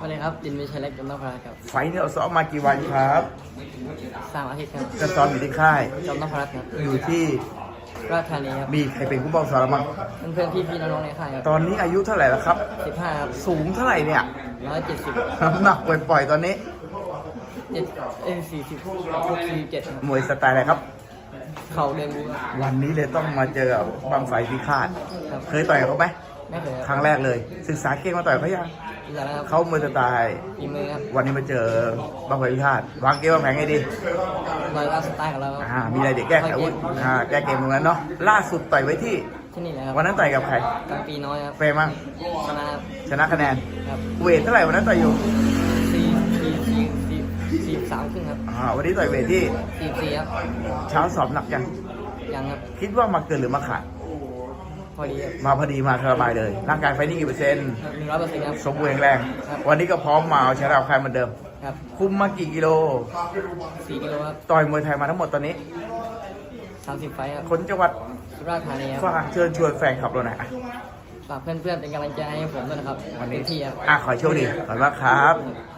สวัสดีครับดินวิชัยเล็กจำนพรัตน์ครับไฟท์เนี่ยเราซ้อมมากี่วันครับสามอาทิตย์ครับก็ซ้อมอยู่ที่ค่ายจำนพรัตน์ครับอยู่ที่ราชธานีครับมีใครเป็นผู้บังคับสอนเราบ้างเพื่อนๆพี่ๆน้องๆในค่ายครับตอนนี้อายุเท่าไหร่แล้วครับสิบห้าครับสูงเท่าไหร่เนี่ยร้อยเจ็ดสิบน้ำหนักปล่อยๆตอนนี้เจ็ดเอ้สี่สิบหกสี่เจ็ดครับมวยสไตล์อะไรครับเข่าเดินบูครับวันนี้เลยต้องมาเจอกับบางไฟพิฆาตครับเคยต่อยกับเขาไหมไม่เคยคครัรั้บงแรกเลย ศึกษาเก่งมาต่อยเขายัง อีกแล้วครับเขามวยสไตล์อีมือครับวันนี้มาเจอบางไฟพิฆาตวางเกมวางแผนไงดีรอยล่าสไตล์ของเราครับอ่ามีอะไรเด็กแก้ไขอาวุธอ่าแก้เกมตรงนั้นเนาะล่าสุดต่อยไว้ที่ที่นี่แหละครับวันนั้นต่อยกับใครกลางปีน้อยครับเฟรมั้งชนะครับชนะคะแนนครับเวทเท่าไหร่วันนั้นต่อยอยู่สี่สี่สี่สี่สี่สามครึ่งครับอ่าวันนี้ต่อยเวทที่สี่สี่ครับเช้าสอบหนักยังยังครับคิดว่ามาเกินหรือมาขาด พอดีครับมาพอดีมาสบายเลย ร่างกายไฟนี่กี่เปอร์เซ็นต์หนึ่งร้อยเปอร์เซ็นต์ครับ สมบูรณ์แข็งแรง ครับ วันนี้ก็พร้อมมาเอาชนะเอาใครเหมือนเดิม ครับคุมมากี่กิโล สี่กิโลครับต่อยมวยไทยมาทั้งหมดตอนนี้ สามสิบไฟล์ครับคนจังหวัดสุราษฎร์ธานีครับ ฝากเชิญชวนแฟนคลับเราหน่อยอะฝากเพื่อนๆเป็นกำลังใจให้ผมด้วยนะครับวันนี้เต็มที่ครับ อะขอโชคดีขอบคุณมากครับค